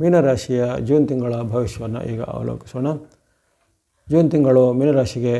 ಮೀನರಾಶಿಯ June ತಿಂಗಳ ಭವಿಷ್ಯವನ್ನು ಈಗ ಅವಲೋಕಿಸೋಣ. ಜೂನ್ ತಿಂಗಳು ಮೀನರಾಶಿಗೆ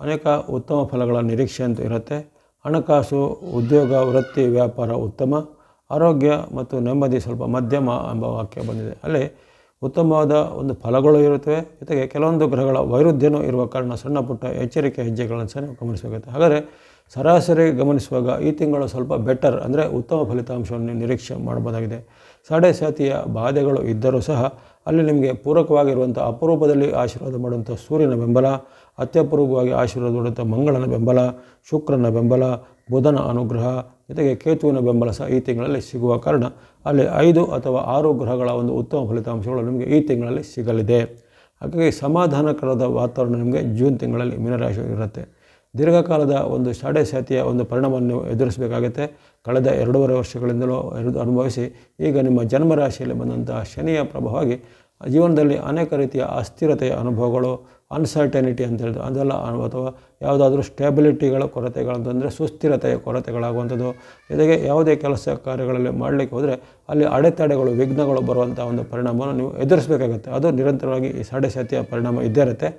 ಅನೇಕ ಉತ್ತಮ ಫಲಗಳ ನಿರೀಕ್ಷೆ ಅಂತ ಇರುತ್ತೆ. ಹಣಕಾಸು, ಉದ್ಯೋಗ, ವೃತ್ತಿ, ವ್ಯಾಪಾರ ಉತ್ತಮ. ಆರೋಗ್ಯ ಮತ್ತು ನೆಮ್ಮದಿ ಸ್ವಲ್ಪ ಮಧ್ಯಮ ಎಂಬ ವಾಕ್ಯ ಬಂದಿದೆ. ಅಲ್ಲಿ ಉತ್ತಮವಾದ ಒಂದು ಫಲಗಳು ಇರುತ್ತವೆ. ಜೊತೆಗೆ ಕೆಲವೊಂದು ಗ್ರಹಗಳ ವೈರುಧ್ಯವೂ ಇರುವ ಕಾರಣ ಸಣ್ಣ ಪುಟ್ಟ ಎಚ್ಚರಿಕೆ ಹೆಜ್ಜೆಗಳನ್ನು ಸಹ ಗಮನಿಸಬೇಕಾಗುತ್ತೆ. ಹಾಗಾದರೆ ಸರಾಸರಿ ಗಮನಿಸುವಾಗ ಈ ತಿಂಗಳು ಸ್ವಲ್ಪ ಬೆಟರ್ ಅಂದರೆ ಉತ್ತಮ ಫಲಿತಾಂಶವನ್ನು ನಿರೀಕ್ಷೆ ಮಾಡಬಹುದಾಗಿದೆ. ಸಾಡೆ ಸಾತಿಯ ಬಾಧೆಗಳು ಇದ್ದರೂ ಸಹ ಅಲ್ಲಿ ನಿಮಗೆ ಪೂರಕವಾಗಿರುವಂಥ ಅಪರೂಪದಲ್ಲಿ ಆಶೀರ್ವಾದ ಮಾಡುವಂಥ ಸೂರ್ಯನ ಬೆಂಬಲ ಅತ್ಯಪೂರ್ವವಾಗಿ ಆಶೀರ್ವಾದ ಮಾಡುವಂಥ ಮಂಗಳನ ಬೆಂಬಲ, ಶುಕ್ರನ ಬೆಂಬಲ, ಬುಧನ ಅನುಗ್ರಹ, ಜೊತೆಗೆ ಕೇತುವಿನ ಬೆಂಬಲ ಸಹ ಈ ತಿಂಗಳಲ್ಲಿ ಸಿಗುವ ಕಾರಣ ಅಲ್ಲಿ ಐದು ಅಥವಾ ಆರು ಗ್ರಹಗಳ ಒಂದು ಉತ್ತಮ ಫಲಿತಾಂಶಗಳು ನಿಮಗೆ ಈ ತಿಂಗಳಲ್ಲಿ ಸಿಗಲಿದೆ. ಹಾಗಾಗಿ ಸಮಾಧಾನಕರದ ವಾತಾವರಣ ನಿಮಗೆ ಜೂನ್ ತಿಂಗಳಲ್ಲಿ ಮೀನರಾಶಿ ಇರುತ್ತೆ ದೀರ್ಘಕಾಲದ ಒಂದು ಸಾಡೆ ಸಾತಿಯ ಒಂದು ಪರಿಣಾಮವನ್ನು ಎದುರಿಸಬೇಕಾಗುತ್ತೆ. ಕಳೆದ ಎರಡೂವರೆ ವರ್ಷಗಳಿಂದಲೂ ಅನುಭವಿಸಿ ಈಗ ನಿಮ್ಮ ಜನ್ಮರಾಶಿಯಲ್ಲಿ ಬಂದಂತಹ ಶನಿಯ ಪ್ರಭಾವವಾಗಿ ಜೀವನದಲ್ಲಿ ಅನೇಕ ರೀತಿಯ ಅಸ್ಥಿರತೆಯ ಅನುಭವಗಳು ಅನ್ಸರ್ಟನಿಟಿ ಅಂತ ಹೇಳಿದ್ರು ಅದೆಲ್ಲ ಅಥವಾ ಯಾವುದಾದ್ರೂ ಸ್ಟೆಬಿಲಿಟಿಗಳ ಕೊರತೆಗಳಂತಂದರೆ ಸುಸ್ಥಿರತೆಯ ಕೊರತೆಗಳಾಗುವಂಥದ್ದು. ಜೊತೆಗೆ ಯಾವುದೇ ಕೆಲಸ ಕಾರ್ಯಗಳಲ್ಲಿ ಮಾಡಲಿಕ್ಕೆ ಹೋದರೆ ಅಲ್ಲಿ ಅಡೆತಡೆಗಳು, ವಿಘ್ನಗಳು ಬರುವಂಥ ಒಂದು ಪರಿಣಾಮವನ್ನು ನೀವು ಎದುರಿಸಬೇಕಾಗುತ್ತೆ. ಅದು ನಿರಂತರವಾಗಿ ಈ ಸಾಡೆ ಸಾತಿಯ ಪರಿಣಾಮ ಇದ್ದೇ ಇರುತ್ತೆ.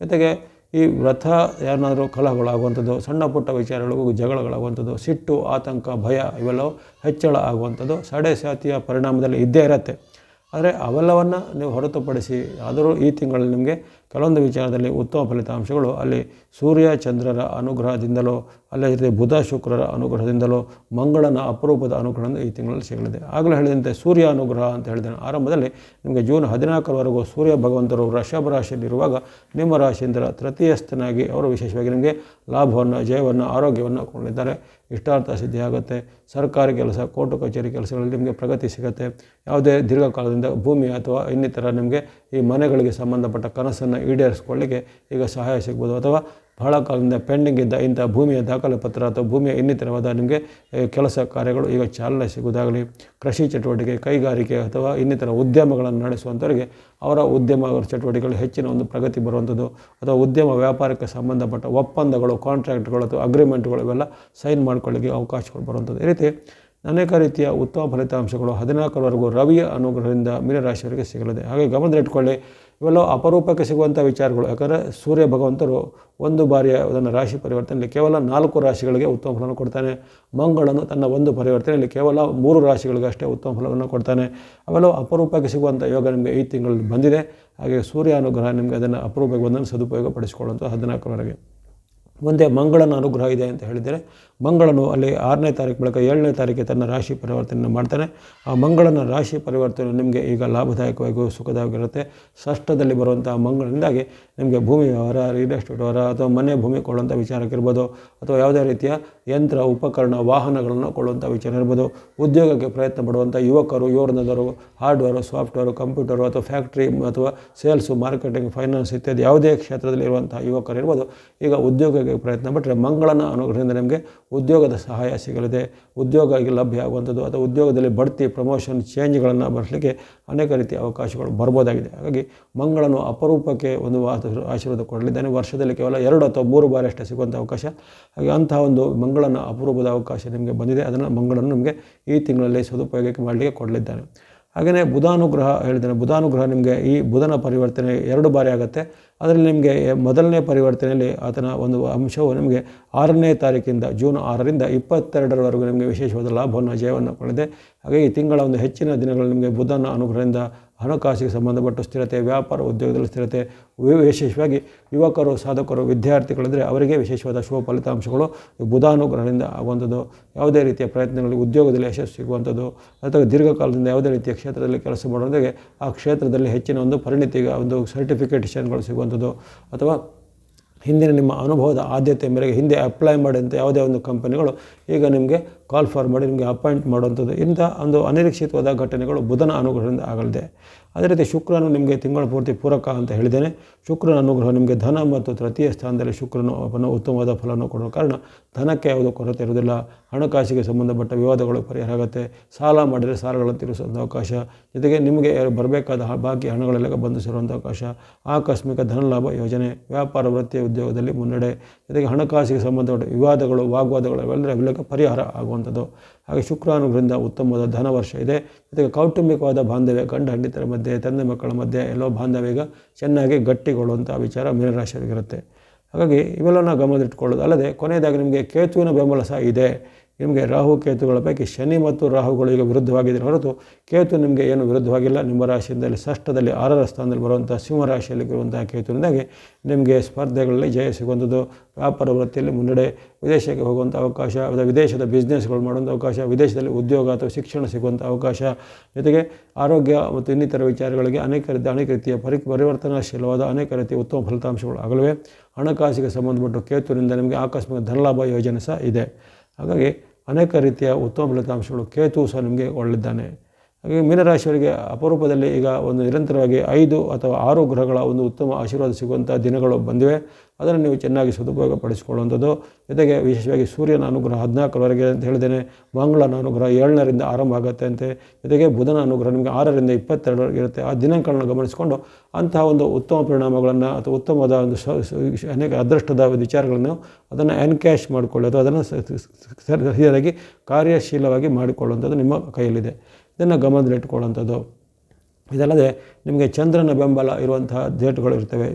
ಜೊತೆಗೆ ಈ ವ್ರತ ಏನಾದರೂ ಕಲಹಗಳಾಗುವಂಥದ್ದು, ಸಣ್ಣ ಪುಟ್ಟ ವಿಚಾರಗಳಿಗೂ ಜಗಳಗಳಾಗುವಂಥದ್ದು, ಸಿಟ್ಟು, ಆತಂಕ, ಭಯ ಇವೆಲ್ಲವೂ ಹೆಚ್ಚಳ ಆಗುವಂಥದ್ದು ಸಾಡೆ ಸಾತಿಯ ಪರಿಣಾಮದಲ್ಲಿ ಇದ್ದೇ ಇರುತ್ತೆ. ಆದರೆ ಅವೆಲ್ಲವನ್ನು ನೀವು ಹೊರತುಪಡಿಸಿ ಆದರೂ ಈ ತಿಂಗಳಲ್ಲಿ ನಿಮಗೆ ಕೆಲವೊಂದು ವಿಚಾರದಲ್ಲಿ ಉತ್ತಮ ಫಲಿತಾಂಶಗಳು ಅಲ್ಲಿ ಸೂರ್ಯ ಚಂದ್ರರ ಅನುಗ್ರಹದಿಂದಲೋ ಅಲ್ಲೇ ಬುಧ ಶುಕ್ರರ ಅನುಗ್ರಹದಿಂದಲೋ ಮಂಗಳನ ಅಪರೂಪದ ಅನುಗ್ರಹದಿಂದ ಈ ತಿಂಗಳಲ್ಲಿ ಸಿಗಲಿದೆ. ಆಗಲೇ ಹೇಳಿದಂತೆ ಸೂರ್ಯ ಅನುಗ್ರಹ ಅಂತ ಹೇಳಿದ ಆರಂಭದಲ್ಲಿ ನಿಮಗೆ ಜೂನ್ ಹದಿನಾಲ್ಕರವರೆಗೂ ಸೂರ್ಯ ಭಗವಂತರು ವೃಷಭ ರಾಶಿಯಲ್ಲಿರುವಾಗ ನಿಮ್ಮ ರಾಶಿಯಿಂದ ತೃತೀಯಸ್ಥನಾಗಿ ಅವರು ವಿಶೇಷವಾಗಿ ನಿಮಗೆ ಲಾಭವನ್ನು, ಜಯವನ್ನು, ಆರೋಗ್ಯವನ್ನು ಕೊಂಡಿದ್ದಾರೆ ಇಷ್ಟಾರ್ಥ ಸಿದ್ಧಿಯಾಗುತ್ತೆ ಸರ್ಕಾರಿ ಕೆಲಸ, ಕೋರ್ಟು ಕಚೇರಿ ಕೆಲಸಗಳಲ್ಲಿ ನಿಮಗೆ ಪ್ರಗತಿ ಸಿಗುತ್ತೆ. ಯಾವುದೇ ದೀರ್ಘಕಾಲದಿಂದ ಭೂಮಿ ಅಥವಾ ಇನ್ನಿತರ ನಿಮಗೆ ಈ ಮನೆಗಳಿಗೆ ಸಂಬಂಧಪಟ್ಟ ಕನಸನ್ನು ಈಡೇರಿಸ್ಕೊಳ್ಳಿಕ್ಕೆ ಈಗ ಸಹಾಯ ಸಿಗ್ಬೋದು. ಅಥವಾ ಬಹಳ ಕಾಲದಿಂದ ಪೆಂಡಿಂಗ್ ಇದ್ದ ಇಂಥ ಭೂಮಿಯ ದಾಖಲೆ ಪತ್ರ ಅಥವಾ ಭೂಮಿಯ ಇನ್ನಿತರವಾದ ನಿಮಗೆ ಕೆಲಸ ಕಾರ್ಯಗಳು ಈಗ ಚಾಲನೆ ಸಿಗುವುದಾಗಲಿ, ಕೃಷಿ ಚಟುವಟಿಕೆ, ಕೈಗಾರಿಕೆ ಅಥವಾ ಇನ್ನಿತರ ಉದ್ಯಮಗಳನ್ನು ನಡೆಸುವಂಥವರಿಗೆ ಅವರ ಉದ್ಯಮ ಚಟುವಟಿಕೆಗಳು ಹೆಚ್ಚಿನ ಒಂದು ಪ್ರಗತಿ ಬರುವಂಥದ್ದು. ಅಥವಾ ಉದ್ಯಮ ವ್ಯಾಪಾರಕ್ಕೆ ಸಂಬಂಧಪಟ್ಟ ಒಪ್ಪಂದಗಳು ಕಾಂಟ್ರಾಕ್ಟ್ಗಳು ಅಥವಾ ಅಗ್ರಿಮೆಂಟ್ಗಳು ಇವೆಲ್ಲ ಸೈನ್ ಮಾಡ್ಕೊಳ್ಳಿಕ್ಕೆ ಅವಕಾಶಗಳು ಬರುವಂಥದ್ದು. ಈ ರೀತಿ ಅನೇಕ ರೀತಿಯ ಉತ್ತಮ ಫಲಿತಾಂಶಗಳು ಹದಿನಾಲ್ಕರವರೆಗೂ ರವಿಯ ಅನುಗ್ರಹದಿಂದ ಮೀನರಾಶಿಯವರಿಗೆ ಸಿಗಲಿದೆ. ಹಾಗೆ ಗಮನದಲ್ಲಿಟ್ಕೊಳ್ಳಿ ಇವೆಲ್ಲ ಅಪರೂಪಕ್ಕೆ ಸಿಗುವಂಥ ವಿಚಾರಗಳು. ಯಾಕಂದರೆ ಸೂರ್ಯ ಭಗವಂತರು ಒಂದು ಬಾರಿಯ ಅದನ್ನು ರಾಶಿ ಪರಿವರ್ತನೆಯಲ್ಲಿ ಕೇವಲ ನಾಲ್ಕು ರಾಶಿಗಳಿಗೆ ಉತ್ತಮ ಫಲವನ್ನು ಕೊಡ್ತಾನೆ. ಮಂಗಳನು ತನ್ನ ಒಂದು ಪರಿವರ್ತನೆಯಲ್ಲಿ ಕೇವಲ ಮೂರು ರಾಶಿಗಳಿಗೆ ಅಷ್ಟೇ ಉತ್ತಮ ಫಲವನ್ನು ಕೊಡ್ತಾನೆ. ಅವೆಲ್ಲ ಅಪರೂಪಕ್ಕೆ ಸಿಗುವಂಥ ಯೋಗ ನಿಮಗೆ ಈ ತಿಂಗಳಲ್ಲಿ ಬಂದಿದೆ. ಹಾಗೆ ಸೂರ್ಯ ಅನುಗ್ರಹ ನಿಮಗೆ ಅದನ್ನು ಅಪರೂಪಕ್ಕೆ ಬಂದನ್ನು ಸದುಪಯೋಗ ಪಡಿಸಿಕೊಳ್ಳುವಂಥ ಹದಿನಾಲ್ಕರವರೆಗೆ. ಮುಂದೆ ಮಂಗಳನ ಅನುಗ್ರಹ ಇದೆ ಅಂತ ಹೇಳಿದರೆ ಮಂಗಳನು ಅಲ್ಲಿ ಆರನೇ ತಾರೀಕು ಬಳಿಕ ಏಳನೇ ತಾರೀಕಿಗೆ ತನ್ನ ರಾಶಿ ಪರಿವರ್ತನೆಯನ್ನು ಮಾಡ್ತಾನೆ. ಆ ಮಂಗಳನ ರಾಶಿ ಪರಿವರ್ತನೆ ನಿಮಗೆ ಈಗ ಲಾಭದಾಯಕವಾಗಿಯೂ ಸುಖದಾಯಕವಾಗಿರುತ್ತೆ. ಷಷ್ಠದಲ್ಲಿ ಬರುವಂಥ ಮಂಗಳಿಂದಾಗಿ ನಿಮಗೆ ಭೂಮಿ ವ್ಯವಹಾರ ರಿಯಲ್ ಎಸ್ಟೇಟ್ ವ್ಯವಹಾರ ಅಥವಾ ಮನೆ ಭೂಮಿ ಕೊಡುವಂಥ ವಿಚಾರಕ್ಕಿರ್ಬೋದು ಅಥವಾ ಯಾವುದೇ ರೀತಿಯ ಯಂತ್ರ, ಉಪಕರಣ, ವಾಹನಗಳನ್ನು ಕೊಳ್ಳುವಂಥ ವಿಚಾರ ಇರ್ಬೋದು. ಉದ್ಯೋಗಕ್ಕೆ ಪ್ರಯತ್ನ ಪಡುವಂಥ ಯುವಕರು ಯುವರ್ನದವರು ಹಾರ್ಡ್ವೇರು ಸಾಫ್ಟ್ವೇರು ಕಂಪ್ಯೂಟರು ಅಥವಾ ಫ್ಯಾಕ್ಟ್ರಿ ಅಥವಾ ಸೇಲ್ಸು ಮಾರ್ಕೆಟಿಂಗ್ ಫೈನಾನ್ಸ್ ಇತ್ಯಾದಿ ಯಾವುದೇ ಕ್ಷೇತ್ರದಲ್ಲಿ ಇರುವಂಥ ಯುವಕರು ಇರ್ಬೋದು ಈಗ ಉದ್ಯೋಗಕ್ಕೆ ಪ್ರಯತ್ನ ಪಟ್ಟರೆ ಮಂಗಳನ ಅನುಗ್ರಹದಿಂದ ನಿಮಗೆ ಉದ್ಯೋಗದ ಸಹಾಯ ಸಿಗಲಿದೆ. ಉದ್ಯೋಗ ಲಭ್ಯ ಆಗುವಂಥದ್ದು ಅಥವಾ ಉದ್ಯೋಗದಲ್ಲಿ ಬಡ್ತಿ ಪ್ರಮೋಷನ್ ಚೇಂಜ್ಗಳನ್ನು ಬರಲಿಕ್ಕೆ ಅನೇಕ ರೀತಿಯ ಅವಕಾಶಗಳು ಬರ್ಬೋದಾಗಿದೆ. ಹಾಗಾಗಿ ಮಂಗಳನು ಅಪರೂಪಕ್ಕೆ ಒಂದು ಆಶೀರ್ವಾದ ಕೊಡಲಿದ್ದಾನೆ. ವರ್ಷದಲ್ಲಿ ಕೇವಲ ಎರಡು ಅಥವಾ ಮೂರು ಬಾರಿ ಅಷ್ಟೇ ಸಿಗುವಂಥ ಅವಕಾಶ. ಹಾಗೆ ಅಂತಹ ಒಂದು ಮಂಗಳನ ಅಪರೂಪದ ಅವಕಾಶ ನಿಮಗೆ ಬಂದಿದೆ. ಅದನ್ನು ಮಂಗಳನ್ನು ನಿಮಗೆ ಈ ತಿಂಗಳಲ್ಲಿ ಸದುಪಯೋಗಕ್ಕೆ ಮಾಡಲಿಕ್ಕೆ ಕೊಡಲಿದ್ದಾನೆ. ಹಾಗೆಯೇ ಬುಧಾನುಗ್ರಹ ಹೇಳಿದ್ದೇನೆ. ಬುಧಾನುಗ್ರಹ ನಿಮಗೆ ಈ ಬುಧನ ಪರಿವರ್ತನೆ ಎರಡು ಬಾರಿ ಆಗುತ್ತೆ. ಅದರಲ್ಲಿ ನಿಮಗೆ ಮೊದಲನೇ ಪರಿವರ್ತನೆಯಲ್ಲಿ ಆತನ ಒಂದು ಅಂಶವು ನಿಮಗೆ ಆರನೇ ತಾರೀಕಿಂದ ಜೂನ್ ಆರರಿಂದ ಇಪ್ಪತ್ತೆರಡರವರೆಗೂ ನಿಮಗೆ ವಿಶೇಷವಾದ ಲಾಭವನ್ನು, ಜಯವನ್ನು ಪಡೆದೆ ಹಾಗೆ ಈ ತಿಂಗಳ ಒಂದು ಹೆಚ್ಚಿನ ದಿನಗಳು ನಿಮಗೆ ಬುಧನ ಅನುಗ್ರಹದಿಂದ ಹಣಕಾಸಿಗೆ ಸಂಬಂಧಪಟ್ಟ ಸ್ಥಿರತೆ, ವ್ಯಾಪಾರ ಉದ್ಯೋಗದಲ್ಲಿ ಸ್ಥಿರತೆ ವಿಶೇಷವಾಗಿ ಯುವಕರು, ಸಾಧಕರು, ವಿದ್ಯಾರ್ಥಿಗಳಂದರೆ ಅವರಿಗೆ ವಿಶೇಷವಾದ ಶುಭ ಫಲಿತಾಂಶಗಳು. ಬುಧಾನುಗ್ರಹದಿಂದ ಆಗುವಂಥದ್ದು ಯಾವುದೇ ರೀತಿಯ ಪ್ರಯತ್ನಗಳಲ್ಲಿ ಉದ್ಯೋಗದಲ್ಲಿ ಯಶಸ್ಸು ಸಿಗುವಂಥದ್ದು, ಅಥವಾ ದೀರ್ಘಕಾಲದಿಂದ ಯಾವುದೇ ರೀತಿಯ ಕ್ಷೇತ್ರದಲ್ಲಿ ಕೆಲಸ ಮಾಡೋದಕ್ಕೆ ಆ ಕ್ಷೇತ್ರದಲ್ಲಿ ಹೆಚ್ಚಿನ ಒಂದು ಪರಿಣಿತಿಗೆ ಒಂದು ಸರ್ಟಿಫಿಕೇಟೇಷನ್ಗಳು ಸಿಗುವಂಥದ್ದು, ಅಥವಾ ಹಿಂದಿನ ನಿಮ್ಮ ಅನುಭವದ ಆದ್ಯತೆ ಮೇರೆಗೆ ಹಿಂದೆ ಅಪ್ಲೈ ಮಾಡಿದಂಥ ಯಾವುದೇ ಒಂದು ಕಂಪನಿಗಳು ಈಗ ನಿಮಗೆ ಕಾಲ್ ಫಾರ್ ಮಾಡಿ ನಿಮಗೆ ಅಪಾಯಿಂಟ್ ಮಾಡುವಂಥದ್ದು ಇಂಥ ಒಂದು ಅನಿರೀಕ್ಷಿತವಾದ ಘಟನೆಗಳು ಬುಧನ ಅನುಗ್ರಹದಿಂದ ಆಗಲಿದೆ. ಅದೇ ರೀತಿ ಶುಕ್ರನು ನಿಮಗೆ ತಿಂಗಳ ಪೂರ್ತಿ ಪೂರಕ ಅಂತ ಹೇಳಿದ್ದೇನೆ. ಶುಕ್ರನ ಅನುಗ್ರಹ ನಿಮಗೆ ಧನ ಮತ್ತು ತೃತೀಯ ಸ್ಥಾನದಲ್ಲಿ ಶುಕ್ರನು ಉತ್ತಮವಾದ ಫಲವನ್ನು ಕೊಡುವ ಕಾರಣ ಧನಕ್ಕೆ ಯಾವುದೂ ಕೊರತೆ ಇರುವುದಿಲ್ಲ. ಹಣಕಾಸಿಗೆ ಸಂಬಂಧಪಟ್ಟ ವಿವಾದಗಳು ಪರಿಹಾರ ಆಗುತ್ತೆ ಸಾಲ ಮಾಡಿದರೆ ಸಾಲಗಳನ್ನು ತೀರಿಸುವಂಥ ಅವಕಾಶ. ಜೊತೆಗೆ ನಿಮಗೆ ಬರಬೇಕಾದ ಬಾಕಿ ಹಣಗಳೆಲ್ಲ ಬಂದು ಸೇರುವಂಥ ಅವಕಾಶ. ಆಕಸ್ಮಿಕ ಧನಲಾಭ ಯೋಜನೆ, ವ್ಯಾಪಾರ ವೃತ್ತಿ ಉದ್ಯೋಗದಲ್ಲಿ ಮುನ್ನಡೆ. ಜೊತೆಗೆ ಹಣಕಾಸಿಗೆ ಸಂಬಂಧಪಟ್ಟ ವಿವಾದಗಳು, ವಾಗ್ವಾದಗಳು ಇವೆಲ್ಲರ ಪರಿಹಾರ ಆಗುವಂಥದ್ದು. ಹಾಗೆ ಶುಕ್ರಾನುಗ್ರಹದಿಂದ ಉತ್ತಮವಾದ ಧನವರ್ಷ ಇದೆ. ಜೊತೆಗೆ ಕೌಟುಂಬಿಕವಾದ ಬಾಂಧವ್ಯ, ಗಂಡ ಹಂಡಿತರ ಮಧ್ಯೆ, ತಂದೆ ಮಕ್ಕಳ ಮಧ್ಯೆ ಎಲ್ಲೋ ಬಾಂಧವ್ಯ ಚೆನ್ನಾಗಿ ಗಟ್ಟಿಗೊಳ್ಳುವಂಥ ವಿಚಾರ ಮೀನರಾಶಿಯವರಿಗಿರುತ್ತೆ ಹಾಗಾಗಿ ಇವೆಲ್ಲ ನಾವು ಗಮನದಲ್ಲಿಟ್ಕೊಳ್ಳೋದು. ಅಲ್ಲದೆ ಕೊನೆಯದಾಗಿ ನಿಮಗೆ ಕೇತುವಿನ ಬೆಂಬಲ ಸಹ ಇದೆ. ನಿಮಗೆ ರಾಹು ಕೇತುಗಳ ಪೈಕಿ ಶನಿ ಮತ್ತು ರಾಹುಗಳು ಈಗ ವಿರುದ್ಧವಾಗಿದ್ದರೆ ಹೊರತು ಕೇತು ನಿಮಗೆ ಏನು ವಿರುದ್ಧವಾಗಿಲ್ಲ. ನಿಮ್ಮ ರಾಶಿಯಿಂದಲೇ ಷಷ್ಠದಲ್ಲಿ ಆರರ ಸ್ಥಾನದಲ್ಲಿ ಬರುವಂಥ ಸಿಂಹರಾಶಿಯಲ್ಲಿ ಇರುವಂತಹ ಕೇತುವಿನಿಂದಾಗಿ ನಿಮಗೆ ಸ್ಪರ್ಧೆಗಳಲ್ಲಿ ಜಯ ಸಿಗುವಂಥದ್ದು. ವ್ಯಾಪಾರ ವೃತ್ತಿಯಲ್ಲಿ ಮುನ್ನಡೆ, ವಿದೇಶಕ್ಕೆ ಹೋಗುವಂಥ ಅವಕಾಶ, ಅಥವಾ ವಿದೇಶದ ಬಿಸ್ನೆಸ್ಗಳು ಮಾಡುವಂಥ ಅವಕಾಶ, ವಿದೇಶದಲ್ಲಿ ಉದ್ಯೋಗ ಅಥವಾ ಶಿಕ್ಷಣ ಸಿಗುವಂಥ ಅವಕಾಶ. ಜೊತೆಗೆ ಆರೋಗ್ಯ ಮತ್ತು ಇನ್ನಿತರ ವಿಚಾರಗಳಿಗೆ ಅನೇಕ ರೀತಿ, ಅನೇಕ ರೀತಿಯ ಪರಿ, ಪರಿವರ್ತನಾಶೀಲವಾದ ಅನೇಕ ರೀತಿಯ ಉತ್ತಮ ಫಲಿತಾಂಶಗಳು ಆಗಲಿವೆ. ಹಣಕಾಸಿಗೆ ಸಂಬಂಧಪಟ್ಟ ಕೇತುವಿನಿಂದ ನಿಮಗೆ ಆಕಸ್ಮಿಕ ಧನಲಾಭ ಯೋಜನೆ ಸಹ ಇದೆ. ಹಾಗಾಗಿ ಅನೇಕ ರೀತಿಯ ಉತ್ತಮ ಫಲಿತಾಂಶಗಳು ಕೇತು ಸಹ ನಿಮಗೆ ಒಳ್ಳಿದ್ದಾನೆ ಹಾಗೆ ಮೀನರಾಶಿಯವರಿಗೆ ಅಪರೂಪದಲ್ಲಿ ಈಗ ಒಂದು ನಿರಂತರವಾಗಿ ಐದು ಅಥವಾ ಆರು ಗ್ರಹಗಳ ಒಂದು ಉತ್ತಮ ಆಶೀರ್ವಾದ ಸಿಗುವಂಥ ದಿನಗಳು ಬಂದಿವೆ. ಅದನ್ನು ನೀವು ಚೆನ್ನಾಗಿ ಸದುಪಯೋಗ ಪಡಿಸಿಕೊಳ್ಳುವಂಥದ್ದು ಜೊತೆಗೆ ವಿಶೇಷವಾಗಿ ಸೂರ್ಯನ ಅನುಗ್ರಹ ಹದಿನಾಲ್ಕರವರೆಗೆ ಅಂತ ಹೇಳಿದ್ದೇನೆ. ಮಂಗಳನ ಅನುಗ್ರಹ ಏಳನರಿಂದ ಆರಂಭ ಆಗುತ್ತೆ ಅಂತೆ. ಜೊತೆಗೆ ಬುಧನ ಅನುಗ್ರಹ ನಿಮಗೆ ಆರರಿಂದ ಇಪ್ಪತ್ತೆರಡರವರೆಗೆ ಇರುತ್ತೆ. ಆ ದಿನಾಂಕಗಳನ್ನು ಗಮನಿಸಿಕೊಂಡು ಅಂತಹ ಒಂದು ಉತ್ತಮ ಪರಿಣಾಮಗಳನ್ನು ಅಥವಾ ಉತ್ತಮವಾದ ಒಂದು ಅನೇಕ ಅದೃಷ್ಟದ ವಿಚಾರಗಳನ್ನು ಅದನ್ನು ಎನ್ಕ್ಯಾಶ್ ಮಾಡಿಕೊಳ್ಳೋದು, ಅದನ್ನು ಸರಿಯಾಗಿ ಕಾರ್ಯಶೀಲವಾಗಿ ಮಾಡಿಕೊಳ್ಳುವಂಥದ್ದು ನಿಮ್ಮ ಕೈಯಲ್ಲಿದೆ. ಇದನ್ನು ಗಮನದಲ್ಲಿಟ್ಟುಕೊಳ್ಳುವಂಥದ್ದು ಇದಲ್ಲದೆ ನಿಮಗೆ ಚಂದ್ರನ ಬೆಂಬಲ ಇರುವಂತಹ ಡೇಟ್ಗಳು ಇರ್ತವೆ.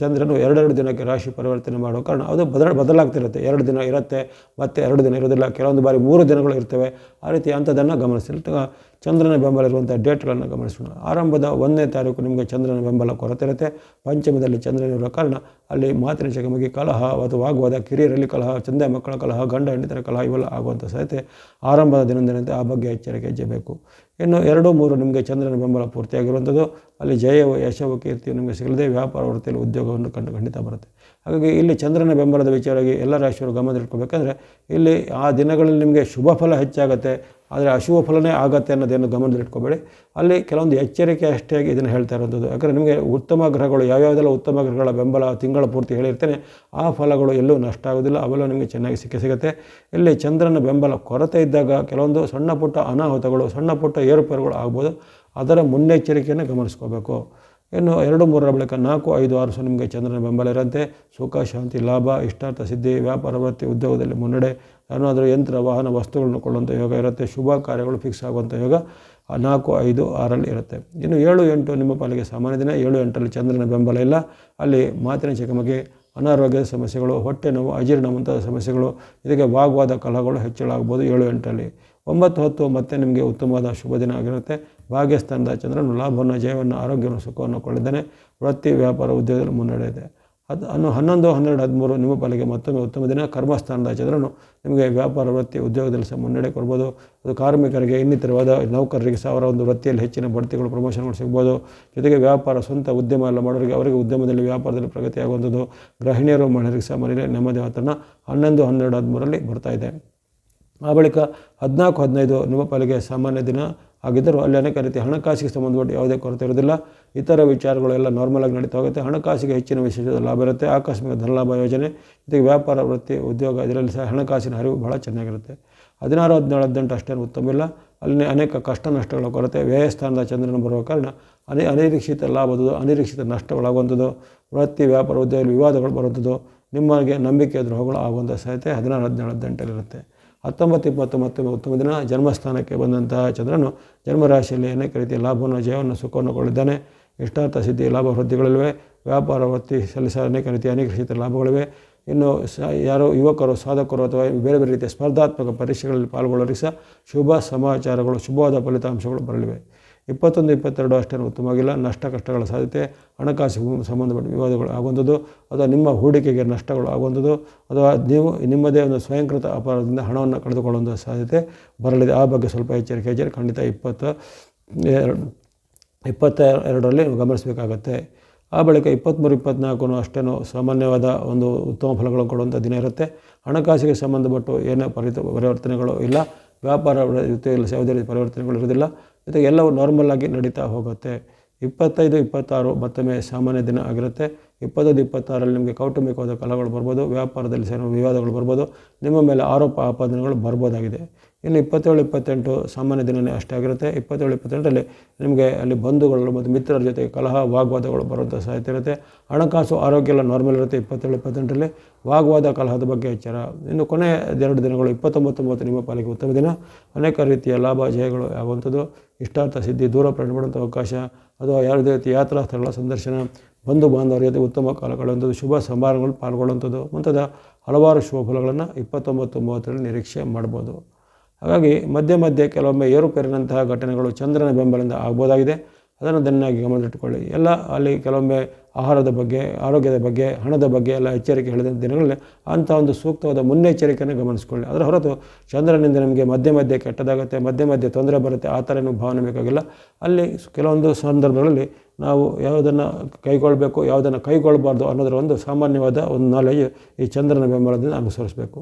ಚಂದ್ರನು ಎರಡೆರಡು ದಿನಕ್ಕೆ ರಾಶಿ ಪರಿವರ್ತನೆ ಮಾಡುವ ಕಾರಣ ಅದು ಬದಲ ಬದಲಾಗ್ತಿರುತ್ತೆ. ಎರಡು ದಿನ ಇರುತ್ತೆ, ಮತ್ತೆ ಎರಡು ದಿನ ಇರೋದಿಲ್ಲ ಕೆಲವೊಂದು ಬಾರಿ ಮೂರು ದಿನಗಳು ಇರ್ತವೆ. ಆ ರೀತಿ ಅಂಥದ್ದನ್ನು ಗಮನಿಸಿ. ಚಂದ್ರನ ಬೆಂಬಲ ಇರುವಂಥ ಡೇಟ್ಗಳನ್ನು ಗಮನಿಸೋಣ. ಆರಂಭದ ಒಂದನೇ ತಾರೀಕು ನಿಮಗೆ ಚಂದ್ರನ ಬೆಂಬಲ ಕೊರತೆ ಇರುತ್ತೆ ಪಂಚಮದಲ್ಲಿ ಚಂದ್ರನಿರುವ ಕಾರಣ ಅಲ್ಲಿ ಮಾತಿನ ಚಕಮಕಿ ಕಲಹ ಅಥವಾ ವಾಗ್ವಾದ, ಕಿರಿಯರಲ್ಲಿ ಕಲಹ, ಚಂದೆ ಮಕ್ಕಳ ಕಲಹ, ಗಂಡ ಹೆಂಡಿತರ ಕಲಹ ಇವೆಲ್ಲ ಆಗುವಂಥ ಸಾಧ್ಯತೆ. ಆರಂಭದ ದಿನದಂತೆ ಆ ಬಗ್ಗೆ ಎಚ್ಚರಿಕೆ ಹೆಜ್ಜಬೇಕು ಇನ್ನು ಎರಡು ಮೂರು ನಿಮಗೆ ಚಂದ್ರನ ಬೆಂಬಲ ಪೂರ್ತಿಯಾಗಿರುವಂಥದ್ದು, ಅಲ್ಲಿ ಜಯವು ಯಶವು ಕೀರ್ತಿಯು ನಿಮಗೆ ಸಿಗಲಿದೆ, ವ್ಯಾಪಾರ ವೃತ್ತಿಯಲ್ಲಿ ಉದ್ಯೋಗವನ್ನು ಕಂಡು ಖಂಡಿತ ಬರುತ್ತೆ. ಹಾಗಾಗಿ ಇಲ್ಲಿ ಚಂದ್ರನ ಬೆಂಬಲದ ವಿಚಾರವಾಗಿ ಎಲ್ಲ ರಾಶಿಯವರು ಗಮನದಲ್ಲಿಟ್ಕೋಬೇಕಂದ್ರೆ, ಇಲ್ಲಿ ಆ ದಿನಗಳಲ್ಲಿ ನಿಮಗೆ ಶುಭ ಫಲ ಹೆಚ್ಚಾಗುತ್ತೆ ಆದರೆ ಅಶುಭ ಫಲನೇ ಆಗತ್ತೆ ಅನ್ನೋದೇನು ಗಮನದಲ್ಲಿಟ್ಕೋಬೇಡಿ ಅಲ್ಲಿ ಕೆಲವೊಂದು ಎಚ್ಚರಿಕೆ ಅಷ್ಟೇ ಇದನ್ನು ಹೇಳ್ತಾ ಇರೋದು ಯಾಕಂದರೆ ನಿಮಗೆ ಉತ್ತಮ ಗ್ರಹಗಳು, ಯಾವ್ಯಾವುದೆಲ್ಲ ಉತ್ತಮ ಗ್ರಹಗಳ ಬೆಂಬಲ ತಿಂಗಳ ಪೂರ್ತಿ ಹೇಳಿರ್ತೇನೆ, ಆ ಫಲಗಳು ಎಲ್ಲೂ ನಷ್ಟ ಆಗೋದಿಲ್ಲ. ಅವೆಲ್ಲ ನಿಮಗೆ ಚೆನ್ನಾಗಿ ಸಿಕ್ಕೇ ಸಿಗುತ್ತೆ. ಇಲ್ಲಿ ಚಂದ್ರನ ಬೆಂಬಲ ಕೊರತೆ ಇದ್ದಾಗ ಕೆಲವೊಂದು ಸಣ್ಣ ಪುಟ್ಟ ಅನಾಹುತಗಳು, ಸಣ್ಣ ಪುಟ್ಟ ಏರುಪೇರುಗಳು ಆಗ್ಬೋದು. ಅದರ ಮುನ್ನೆಚ್ಚರಿಕೆಯನ್ನು ಗಮನಿಸ್ಕೋಬೇಕು. ಇನ್ನು ಎರಡು ಮೂರರ ಬಳಿಕ ನಾಲ್ಕು, ಐದು, ಆರು ಸಹ ನಿಮಗೆ ಚಂದ್ರನ ಬೆಂಬಲ ಇರಂತೆ ಸುಖ, ಶಾಂತಿ, ಲಾಭ, ಇಷ್ಟಾರ್ಥ ಸಿದ್ಧಿ, ವ್ಯಾಪಾರ, ವೃತ್ತಿ, ಉದ್ಯೋಗದಲ್ಲಿ ಮುನ್ನಡೆ ಏನಾದರೂ ಯಂತ್ರ, ವಾಹನ, ವಸ್ತುಗಳನ್ನು ಕೊಳ್ಳುವಂಥ ಯೋಗ ಇರುತ್ತೆ. ಶುಭ ಕಾರ್ಯಗಳು ಫಿಕ್ಸ್ ಆಗುವಂಥ ಯೋಗ ನಾಲ್ಕು, ಐದು, ಆರಲ್ಲಿ ಇರುತ್ತೆ. ಇನ್ನು ಏಳು, ಎಂಟು ನಿಮ್ಮ ಪಾಲಿಗೆ ಸಾಮಾನ್ಯ ದಿನ. ಏಳು, ಎಂಟರಲ್ಲಿ ಚಂದ್ರನ ಬೆಂಬಲ ಇಲ್ಲ. ಅಲ್ಲಿ ಮಾತಿನ ಚಕಮಕಿ, ಅನಾರೋಗ್ಯದ ಸಮಸ್ಯೆಗಳು, ಹೊಟ್ಟೆ ನೋವು, ಅಜೀರ್ಣ ಮುಂತಾದ ಸಮಸ್ಯೆಗಳು, ಇದಕ್ಕೆ ವಾಗ್ವಾದ ಕಲಹಗಳು ಹೆಚ್ಚಳಾಗ್ಬೋದು ಏಳು, ಎಂಟರಲ್ಲಿ. ಒಂಬತ್ತು, ಹತ್ತು ಮತ್ತೆ ನಿಮಗೆ ಉತ್ತಮವಾದ ಶುಭ ದಿನ ಆಗಿರುತ್ತೆ. ಭಾಗ್ಯಸ್ಥಾನದ ಚಂದ್ರನು ಲಾಭವನ್ನು, ಜಯವನ್ನು, ಆರೋಗ್ಯವನ್ನು, ಸುಖವನ್ನು ಕೊಳ್ಳಿದ್ದಾನೆ ವೃತ್ತಿ ವ್ಯಾಪಾರ ಉದ್ಯೋಗದಲ್ಲಿ ಮುನ್ನಡೆ ಇದೆ ಅದು ಅನ್ನು ಹನ್ನೊಂದು, ಹನ್ನೆರಡು, ಹದಿಮೂರು ನಿಮ್ಮ ಪಾಲಿಗೆ ಮತ್ತೊಮ್ಮೆ ಉತ್ತಮ ದಿನ. ಕರ್ಮಸ್ಥಾನದ ಚಂದ್ರನು ನಿಮಗೆ ವ್ಯಾಪಾರ, ವೃತ್ತಿ, ಉದ್ಯೋಗದಲ್ಲಿ ಸಹ ಮುನ್ನಡೆ ಕೊಡ್ಬೋದು. ಅದು ಕಾರ್ಮಿಕರಿಗೆ ಇನ್ನಿತರವಾದ ನೌಕರರಿಗೆ ಸಾವಿರ ಒಂದು ವೃತ್ತಿಯಲ್ಲಿ ಹೆಚ್ಚಿನ ಬಡ್ತಿಗಳು, ಪ್ರಮೋಷನ್ಗಳು ಸಿಗ್ಬೋದು. ಜೊತೆಗೆ ವ್ಯಾಪಾರ, ಸ್ವಂತ ಉದ್ಯಮ ಎಲ್ಲ ಮಾಡೋರಿಗೆ ಅವರಿಗೆ ಉದ್ಯಮದಲ್ಲಿ ವ್ಯಾಪಾರದಲ್ಲಿ ಪ್ರಗತಿ ಆಗುವಂಥದ್ದು ಗೃಹಿಣಿಯರು, ಮಹಿಳೆಯರಿಗೆ ಸಹ ಮನೆಯಲ್ಲಿ ನೆಮ್ಮದಿ ವಾತಾವರಣ ಹನ್ನೊಂದು, ಹನ್ನೆರಡು ಹದಿಮೂರಲ್ಲಿ ಬರ್ತಾಯಿದೆ ಆ ಬಳಿಕ ಹದಿನಾಲ್ಕು, ಹದಿನೈದು ನಿಮ್ಮ ಪಾಲಿಗೆ ಸಾಮಾನ್ಯ ದಿನ. ಆಗಿದ್ದರೂ ಅಲ್ಲಿ ಅನೇಕ ರೀತಿ ಹಣಕಾಸಿಗೆ ಸಂಬಂಧಪಟ್ಟು ಯಾವುದೇ ಕೊರತೆ ಇರೋದಿಲ್ಲ ಇತರ ವಿಚಾರಗಳೆಲ್ಲ ನಾರ್ಮಲಾಗಿ ನಡೀತಾ ಹೋಗುತ್ತೆ. ಹಣಕಾಸಿಗೆ ಹೆಚ್ಚಿನ ವಿಶೇಷ ಲಾಭ ಇರುತ್ತೆ. ಆಕಸ್ಮಿಕ ಧನಲಾಭ ಯೋಜನೆ, ಜೊತೆಗೆ ವ್ಯಾಪಾರ ವೃತ್ತಿ, ಉದ್ಯೋಗ, ಇದರಲ್ಲಿ ಸಹ ಹಣಕಾಸಿನ ಹರಿವು ಭಾಳ ಚೆನ್ನಾಗಿರುತ್ತೆ. ಹದಿನಾರು ಹದಿನೇಳು ಹದಿನೆಂಟು ಅಷ್ಟೇನು ಉತ್ತಮ ಇಲ್ಲ. ಅಲ್ಲಿ ಅನೇಕ ಕಷ್ಟ ನಷ್ಟಗಳ ಕೊರತೆ, ವ್ಯಯಸ್ಥಾನದ ಚಂದ್ರನ ಬರುವ ಕಾರಣ ಅನೇ, ಅನಿರೀಕ್ಷಿತ ಲಾಭದ್ದು, ಅನಿರೀಕ್ಷಿತ ನಷ್ಟಗಳಾಗುವಂಥದ್ದು, ವೃತ್ತಿ, ವ್ಯಾಪಾರ ಉದ್ಯೋಗ ವಿವಾದಗಳು ಬರುವಂಥದ್ದು ನಿಮಗೆ ನಂಬಿಕೆ ದ್ರೋಹಗಳು ಆಗುವಂಥ ಸಾಧ್ಯತೆ ಹದಿನಾರು ಹದಿನೇಳು ಹದಿನೆಂಟಲ್ಲಿರುತ್ತೆ ಹತ್ತೊಂಬತ್ತು ಇಪ್ಪತ್ತು ಮತ್ತು ಉತ್ತಮ ದಿನ ಜನ್ಮಸ್ಥಾನಕ್ಕೆ ಬಂದಂತಹ ಚಂದ್ರನು ಜನ್ಮರಾಶಿಯಲ್ಲಿ ಅನೇಕ ರೀತಿಯ ಲಾಭವನ್ನು, ಜಯವನ್ನು, ಸುಖವನ್ನು ಕೊಳ್ಳಿದ್ದಾನೆ ಇಷ್ಟಾರ್ಥ ಸಿದ್ಧಿ, ಲಾಭ ವೃದ್ಧಿಗಳಿವೆ ವ್ಯಾಪಾರ ವೃತ್ತಿ ಸಲ್ಲಿಸ ಅನೇಕ ರೀತಿಯ ಅನೇಕ ರೀತಿಯ ಲಾಭಗಳಿವೆ. ಇನ್ನು ಸ ಯಾರೋ ಯುವಕರು, ಸಾಧಕರು ಅಥವಾ ಬೇರೆ ಬೇರೆ ರೀತಿಯ ಸ್ಪರ್ಧಾತ್ಮಕ ಪರೀಕ್ಷೆಗಳಲ್ಲಿ ಪಾಲ್ಗೊಳ್ಳೋರಿಗೆ ಸಹ ಶುಭ ಸಮಾಚಾರಗಳು, ಶುಭವಾದ ಫಲಿತಾಂಶಗಳು ಬರಲಿವೆ. ಇಪ್ಪತ್ತೊಂದು, ಇಪ್ಪತ್ತೆರಡು ಅಷ್ಟೇನು ಉತ್ತಮವಾಗಿಲ್ಲ ನಷ್ಟ ಕಷ್ಟಗಳ ಸಾಧ್ಯತೆ ಹಣಕಾಸು ಸಂಬಂಧಪಟ್ಟ ವಿವಾದಗಳು ಆಗುವಂಥದ್ದು, ಅಥವಾ ನಿಮ್ಮ ಹೂಡಿಕೆಗೆ ನಷ್ಟಗಳು ಆಗುವಂಥದ್ದು, ಅಥವಾ ನೀವು ನಿಮ್ಮದೇ ಒಂದು ಸ್ವಯಂಕೃತ ಅಪಾರದಿಂದ ಹಣವನ್ನು ಕಳೆದುಕೊಳ್ಳುವಂಥ ಸಾಧ್ಯತೆ ಬರಲಿದೆ. ಆ ಬಗ್ಗೆ ಸ್ವಲ್ಪ ಎಚ್ಚರಿಕೆ ಎಚ್ಚರಿಕೆ ಖಂಡಿತ ಇಪ್ಪತ್ತ ಇಪ್ಪತ್ತ ಎರಡರಲ್ಲಿ ಗಮನಿಸಬೇಕಾಗತ್ತೆ. ಆ ಬಳಿಕ ಇಪ್ಪತ್ತ್ಮೂರು ಇಪ್ಪತ್ತ್ನಾಲ್ಕು ಅಷ್ಟೇನೋ ಸಾಮಾನ್ಯವಾದ ಒಂದು ಉತ್ತಮ ಫಲಗಳನ್ನು ಕೊಡುವಂಥ ದಿನ ಇರುತ್ತೆ. ಹಣಕಾಸಿಗೆ ಸಂಬಂಧಪಟ್ಟು ಏನೇ ಪರಿತ ಪರಿವರ್ತನೆಗಳು ಇಲ್ಲ ವ್ಯಾಪಾರ ಜೊತೆಯಲ್ಲಿ ಯಾವುದೇ ರೀತಿ ಪರಿವರ್ತನೆಗಳು ಇರೋದಿಲ್ಲ ಜೊತೆಗೆ ಎಲ್ಲವೂ ನಾರ್ಮಲ್ ಆಗಿ ನಡೀತಾ ಹೋಗುತ್ತೆ. ಇಪ್ಪತ್ತೈದು, ಇಪ್ಪತ್ತಾರು ಮತ್ತೊಮ್ಮೆ ಸಾಮಾನ್ಯ ದಿನ ಆಗಿರುತ್ತೆ. ಇಪ್ಪತ್ತೈದು ಇಪ್ಪತ್ತಾರಲ್ಲಿ ನಿಮಗೆ ಕೌಟುಂಬಿಕವಾದ ಕಲಹಗಳು ಬರ್ಬೋದು, ವ್ಯಾಪಾರದಲ್ಲಿ ಸೇರೋ ವಿವಾದಗಳು ಬರ್ಬೋದು, ನಿಮ್ಮ ಮೇಲೆ ಆರೋಪ ಆಪಾದನೆಗಳು ಬರ್ಬೋದಾಗಿದೆ. ಇನ್ನು ಇಪ್ಪತ್ತೇಳು, ಇಪ್ಪತ್ತೆಂಟು ಸಾಮಾನ್ಯ ದಿನವೇ ಅಷ್ಟೇ ಆಗಿರುತ್ತೆ. ಇಪ್ಪತ್ತೇಳು, ಇಪ್ಪತ್ತೆಂಟರಲ್ಲಿ ನಿಮಗೆ ಅಲ್ಲಿ ಬಂಧುಗಳು ಮತ್ತು ಮಿತ್ರರ ಜೊತೆ ಕಲಹ, ವಾಗ್ವಾದಗಳು ಬರುವಂಥ ಸಾಧ್ಯತೆ ಇರುತ್ತೆ. ಹಣಕಾಸು ಆರೋಗ್ಯ ಎಲ್ಲ ನಾರ್ಮಲ್ ಇರುತ್ತೆ ಇಪ್ಪತ್ತೇಳು, ಇಪ್ಪತ್ತೆಂಟರಲ್ಲಿ. ವಾಗ್ವಾದ ಕಲಹದ ಬಗ್ಗೆ ಎಚ್ಚರ. ಇನ್ನು ಕೊನೆ ಎರಡು ದಿನಗಳು ಇಪ್ಪತ್ತೊಂಬತ್ತು ಮೂವತ್ತು ನಿಮ್ಮ ಪಾಲಿಗೆ ಉತ್ತಮ ದಿನ. ಅನೇಕ ರೀತಿಯ ಲಾಭ, ಜಯಗಳು ಯಾವಂಥದ್ದು ಇಷ್ಟಾರ್ಥ ಸಿದ್ಧಿ, ದೂರ ಪ್ರಯಾಣ ಮಾಡುವಂಥ ಅವಕಾಶ. ಅಥವಾ ಯಾವುದೇ ರೀತಿ ಯಾತ್ರಾ ಸ್ಥಳಗಳ ಸಂದರ್ಶನ, ಬಂಧು ಬಾಂಧವರ ಜೊತೆ ಉತ್ತಮ ಕಾಲ ಕಳೆಯುವಂಥದ್ದು ಶುಭ ಸಮಾರಂಭಗಳು ಪಾಲ್ಗೊಳ್ಳುವಂಥದ್ದು ಮುಂತಾದ ಹಲವಾರು ಶುಭ ಫಲಗಳನ್ನು ಇಪ್ಪತ್ತೊಂಬತ್ತು, ಮೂವತ್ತರಲ್ಲಿ ನಿರೀಕ್ಷೆ ಮಾಡ್ಬೋದು. ಹಾಗಾಗಿ ಮಧ್ಯೆ ಮಧ್ಯೆ ಕೆಲವೊಮ್ಮೆ ಏರುಪೇರಿನಂತಹ ಘಟನೆಗಳು ಚಂದ್ರನ ಬೆಂಬಲದಿಂದ ಆಗ್ಬೋದಾಗಿದೆ. ಅದನ್ನು ದನ್ನಾಗಿ ಗಮನದಲ್ಲಿಟ್ಟುಕೊಳ್ಳಿ. ಎಲ್ಲ ಅಲ್ಲಿ ಕೆಲವೊಮ್ಮೆ ಆಹಾರದ ಬಗ್ಗೆ, ಆರೋಗ್ಯದ ಬಗ್ಗೆ, ಹಣದ ಬಗ್ಗೆ ಎಲ್ಲ ಎಚ್ಚರಿಕೆ ಹೇಳಿದ ದಿನಗಳಲ್ಲಿ ಅಂಥ ಒಂದು ಸೂಕ್ತವಾದ ಮುನ್ನೆಚ್ಚರಿಕೆಯನ್ನು ಗಮನಿಸಿಕೊಳ್ಳಿ. ಅದರ ಹೊರತು ಚಂದ್ರನಿಂದ ನಮಗೆ ಮಧ್ಯೆ ಮಧ್ಯೆ ಕೆಟ್ಟದಾಗುತ್ತೆ, ಮಧ್ಯೆ ಮಧ್ಯೆ ತೊಂದರೆ ಬರುತ್ತೆ, ಆ ಥರ ಏನು ಭಾವನೆ ಬೇಕಾಗಿಲ್ಲ. ಅಲ್ಲಿ ಕೆಲವೊಂದು ಸಂದರ್ಭಗಳಲ್ಲಿ ನಾವು ಯಾವುದನ್ನು ಕೈಗೊಳ್ಳಬೇಕು, ಯಾವುದನ್ನು ಕೈಗೊಳ್ಳಬಾರ್ದು ಅನ್ನೋದರ ಒಂದು ಸಾಮಾನ್ಯವಾದ ಒಂದು ನಾಲೆಜ್ ಈ ಚಂದ್ರನ ಬೆಂಬಲದಿಂದ ಅನುಸರಿಸಬೇಕು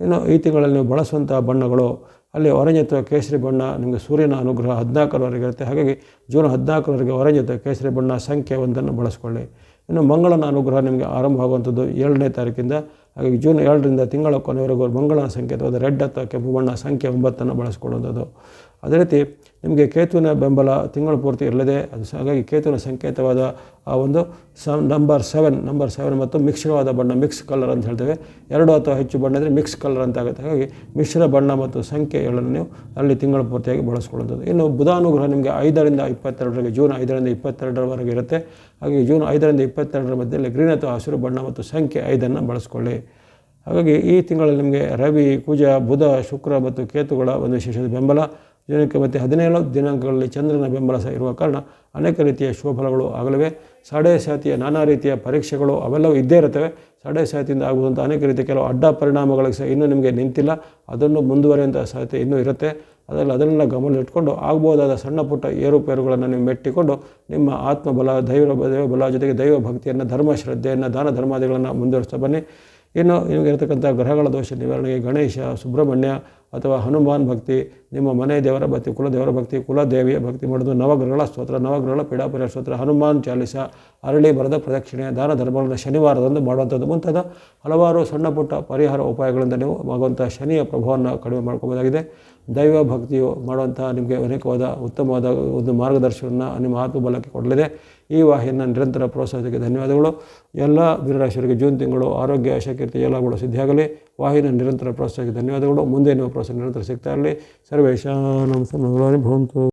ಇನ್ನು ಈ ತಿಂಗಳಲ್ಲಿ ನೀವು ಬಳಸುವಂಥ ಬಣ್ಣಗಳು ಅಲ್ಲಿ ಆರೆಂಜ್ ಅಥವಾ ಕೇಸರಿ ಬಣ್ಣ, ನಿಮಗೆ ಸೂರ್ಯನ ಅನುಗ್ರಹ ಹದಿನಾಲ್ಕರವರೆಗೆ ಇರುತ್ತೆ. ಹಾಗಾಗಿ ಜೂನ್ ಹದಿನಾಲ್ಕರವರೆಗೆ ಆರೆಂಜ್ ಅಥವಾ ಕೇಸರಿ ಬಣ್ಣ ಸಂಖ್ಯೆ ಒಂದನ್ನು ಬಳಸ್ಕೊಳ್ಳಿ. ಇನ್ನು ಮಂಗಳನ ಅನುಗ್ರಹ ನಿಮಗೆ ಆರಂಭ ಆಗುವಂಥದ್ದು ಏಳನೇ ತಾರೀಕಿಂದ. ಹಾಗಾಗಿ ಜೂನ್ ಎರಡರಿಂದ ತಿಂಗಳ ಕೊನೆಯವರೆಗೂ ಮಂಗಳನ ಅಥವಾ ರೆಡ್ ಅಥವಾ ಕೆಂಪು ಬಣ್ಣ ಸಂಖ್ಯೆ ಒಂಬತ್ತನ್ನು ಬಳಸ್ಕೊಳ್ಳುವಂಥದ್ದು. ಅದೇ ರೀತಿ ನಿಮಗೆ ಕೇತುವಿನ ಬೆಂಬಲ ತಿಂಗಳು ಪೂರ್ತಿ ಇರಲಿದೆ. ಅದು ಹಾಗಾಗಿ ಕೇತುವಿನ ಸಂಕೇತವಾದ ಆ ಒಂದು ಸ ನಂಬರ್ ಸೆವೆನ್ ನಂಬರ್ ಸೆವೆನ್ ಮತ್ತು ಮಿಶ್ರವಾದ ಬಣ್ಣ ಮಿಕ್ಸ್ ಕಲರ್ ಅಂತ ಹೇಳ್ತೇವೆ. ಎರಡು ಅಥವಾ ಹೆಚ್ಚು ಬಣ್ಣ ಇದ್ದರೆ ಮಿಕ್ಸ್ ಕಲರ್ ಅಂತ ಆಗುತ್ತೆ. ಹಾಗಾಗಿ ಮಿಶ್ರ ಬಣ್ಣ ಮತ್ತು ಸಂಖ್ಯೆಗಳನ್ನು ನೀವು ಅಲ್ಲಿ ತಿಂಗಳು ಪೂರ್ತಿಯಾಗಿ ಬಳಸ್ಕೊಳ್ಳುವಂಥದ್ದು. ಇನ್ನು ಬುಧಾನುಗ್ರಹ ನಿಮಗೆ ಐದರಿಂದ ಇಪ್ಪತ್ತೆರಡರಿಗೆ ಜೂನ್ ಐದರಿಂದ ಇಪ್ಪತ್ತೆರಡರವರೆಗೆ ಇರುತ್ತೆ. ಹಾಗಾಗಿ ಜೂನ್ ಐದರಿಂದ ಇಪ್ಪತ್ತೆರಡರ ಮಧ್ಯದಲ್ಲಿ ಗ್ರೀನ್ ಅಥವಾ ಹಸಿರು ಬಣ್ಣ ಮತ್ತು ಸಂಖ್ಯೆ ಐದನ್ನು ಬಳಸ್ಕೊಳ್ಳಿ. ಹಾಗಾಗಿ ಈ ತಿಂಗಳಲ್ಲಿ ನಿಮಗೆ ರವಿ, ಕುಜ, ಬುಧ, ಶುಕ್ರ ಮತ್ತು ಕೇತುಗಳ ಒಂದು ವಿಶೇಷದ ಬೆಂಬಲ. ದಿನಕ್ಕೆ ಮತ್ತು ಹದಿನೇಳು ದಿನಾಂಕಗಳಲ್ಲಿ ಚಂದ್ರನ ಬೆಂಬಲ ಸಹ ಇರುವ ಕಾರಣ ಅನೇಕ ರೀತಿಯ ಶೋಭಲಗಳು ಫಲಗಳು ಆಗಲಿವೆ. ಸಾಡೆ ಸಾತಿಯ ನಾನಾ ರೀತಿಯ ಪರೀಕ್ಷೆಗಳು ಅವೆಲ್ಲವೂ ಇದ್ದೇ ಇರುತ್ತವೆ. ಸಾಡೆ ಸಾತಿಯಿಂದ ಆಗುವಂಥ ಅನೇಕ ರೀತಿಯ ಕೆಲವು ಅಡ್ಡ ಪರಿಣಾಮಗಳಿಗೆ ಸಹ ಇನ್ನೂ ನಿಮಗೆ ನಿಂತಿಲ್ಲ. ಅದನ್ನು ಮುಂದುವರಿಯುವಂಥ ಸಾಧ್ಯತೆ ಇನ್ನೂ ಇರುತ್ತೆ. ಅದರಲ್ಲಿ ಅದನ್ನೆಲ್ಲ ಗಮನ ಇಟ್ಕೊಂಡು ಆಗ್ಬೋದಾದ ಸಣ್ಣ ಪುಟ್ಟ ಏರುಪೇರುಗಳನ್ನು ನೀವು ಮೆಟ್ಟಿಕೊಂಡು ನಿಮ್ಮ ಆತ್ಮಬಲ, ದೈವ ದೈವ ಬಲ ಜೊತೆಗೆ ದೈವ ಭಕ್ತಿಯನ್ನು ಧರ್ಮ ಶ್ರದ್ಧೆಯನ್ನು, ದಾನ ಧರ್ಮಾದಿಗಳನ್ನು ಮುಂದುವರಿಸ್ತಾ ಬನ್ನಿ. ಇನ್ನು ನಿಮಗೆ ಇರತಕ್ಕಂಥ ಗ್ರಹಗಳ ದೋಷ, ನಿವಾರಣೆಗೆ ಗಣೇಶ, ಸುಬ್ರಹ್ಮಣ್ಯ ಅಥವಾ ಹನುಮಾನ್ ಭಕ್ತಿ, ನಿಮ್ಮ ಮನೆ ದೇವರ ಭಕ್ತಿ ಕುಲದೇವರ ಭಕ್ತಿ ಕುಲದೇವಿಯ ಭಕ್ತಿ ಮಾಡೋದು ನವಗ್ರಹಗಳ ಸ್ತೋತ್ರ, ನವಗ್ರಹಗಳ ಪೀಡಾಪುರ ಸ್ತೋತ್ರ, ಹನುಮಾನ್ ಚಾಲಿಸ, ಅರಳಿ ಬರದ ಪ್ರದಕ್ಷಿಣೆ, ದಾನ ಧರ್ಮಗಳನ್ನು ಶನಿವಾರದಂದು ಮಾಡುವಂಥದ್ದು. ಮುಂತಾದ ಹಲವಾರು ಸಣ್ಣ ಪುಟ್ಟ ಪರಿಹಾರ ಉಪಾಯಗಳಿಂದ ನೀವು ಆಗುವಂಥ ಶನಿಯ ಪ್ರಭಾವವನ್ನು ಕಡಿಮೆ ಮಾಡ್ಕೋಬೋದಾಗಿದೆ ದೈವ ಭಕ್ತಿಯು ಮಾಡುವಂಥ ನಿಮಗೆ ಅನೇಕವಾದ ಉತ್ತಮವಾದ ಒಂದು ಮಾರ್ಗದರ್ಶನವನ್ನು ನಿಮ್ಮ ಆತ್ಮಬಲಕ್ಕೆ ಕೊಡಲಿದೆ. ಈ ವಾಹಿನ ನಿರಂತರ ಪ್ರೋತ್ಸಾಹಕ್ಕೆ ಧನ್ಯವಾದಗಳು. ಎಲ್ಲ ವೀರರಾಶಿಯವರಿಗೆ ಜೂನ್ ತಿಂಗಳು ಆರೋಗ್ಯ ಶಕೀರ್ತಿ ಎಲ್ಲಗಳು ಸಿದ್ಧಿಯಾಗಲಿ ವಾಹಿನ ನಿರಂತರ ಪ್ರೋತ್ಸಾಹಕ್ಕೆ ಧನ್ಯವಾದಗಳು. ಮುಂದೆ ನಿಮ್ಮ ಪ್ರೋತ್ಸಾಹ ನಿರಂತರ ಸಿಗ್ತಾ ಇರಲಿ. ಸರ್ವೇಶಾನಂ ಭವಂತು.